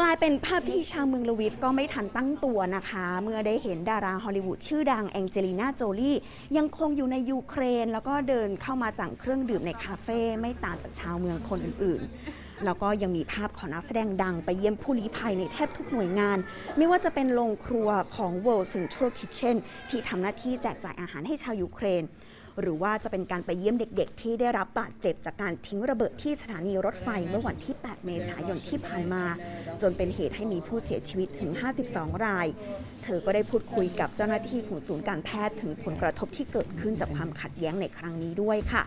กลายเป็นภาพที่ชาวเมืองลวิฟก็ไม่ทันตั้งตัวนะคะ เมื่อได้เห็นดาราฮอลลีวูดชื่อดังแองเจลิน่าโจลี่ยังคงอยู่ในยูเครน แล้วก็เดินเข้ามาสั่งเครื่องดื่มในคาเฟ่ไม่ต่างจากชาวเมืองคนอื่นๆ แล้วก็ยังมีภาพของนักแสดงดังไปเยี่ยมผู้ลี้ภัยในแทบทุกหน่วยงาน ไม่ว่าจะเป็นโรงครัวของ World Central Kitchen ที่ทำหน้าที่แจกจ่ายอาหารให้ชาวยูเครน หรือว่าจะเป็นการไปเยี่ยมเด็ก ๆ ที่ได้รับบาดเจ็บจากการทิ้งระเบิดที่สถานีรถไฟเมื่อวันที่ 8 เมษายนที่ผ่านมา จนเป็นเหตุให้มีผู้เสียชีวิตถึง 52 ราย เธอก็ได้พูดคุยกับเจ้าหน้าที่ของศูนย์การแพทย์ถึงผลกระทบที่เกิดขึ้นจากความขัดแย้งในครั้งนี้ด้วยค่ะ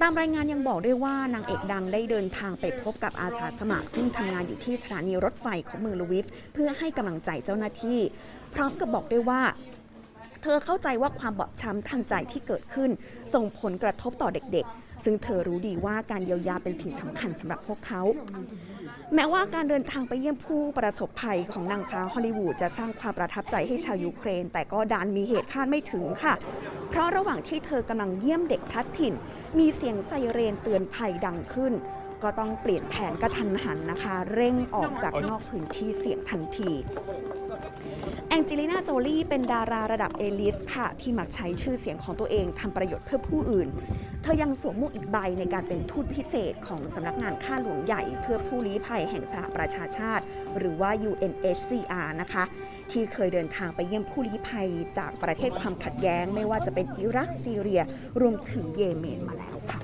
ตามรายงานยังบอกด้วยว่านางเอกดังได้เดินทางไปพบกับอาสาสมัคร ซึ่งทำงานอยู่ที่สถานีรถไฟของเมืองลวิฟ เพื่อให้กำลังใจเจ้าหน้าที่ พร้อมกับบอกด้วยว่า เธอเข้าใจว่าความบอบช้ำทางใจที่เกิดขึ้น ส่งผลกระทบต่อเด็กๆ ซึ่งเธอรู้ดีว่าการเยียวยาเป็นสิ่งสำคัญสำหรับพวกเขา แม้ว่าการเดินทางไปเยี่ยมผู้ประสบภัยของนางฟ้าฮอลลีวูดจะสร้างความประทับใจให้ชาวยูเครน แต่ก็ดันมีเหตุคาดไม่ถึงค่ะ เพราะระหว่างที่เธอกำลังเยี่ยมเด็กพลัดถิ่น มีเสียงไซเรนเตือนภัยดังขึ้นก็ต้องเปลี่ยนแผนกระทันหันนะคะ เร่งออกจากนอกพื้นที่เสี่ยงทันที แองเจลิน่าโจลี่เป็นดาราระดับเอลิสค่ะ ที่มักใช้ชื่อเสียงของตัวเองทำประโยชน์เพื่อผู้อื่น เธอยังสวมหมวกอีกใบในการเป็นทูตพิเศษของสำนักงานข้าหลวงใหญ่ เพื่อผู้ลี้ภัยแห่งสหประชาชาติ หรือว่า UNHCR นะคะ ที่เคยเดินทางไปเยี่ยมผู้ลี้ภัยจากประเทศความขัดแย้ง ไม่ว่าจะเป็นอิรักซีเรีย รวมถึงเยเมนมาแล้วค่ะ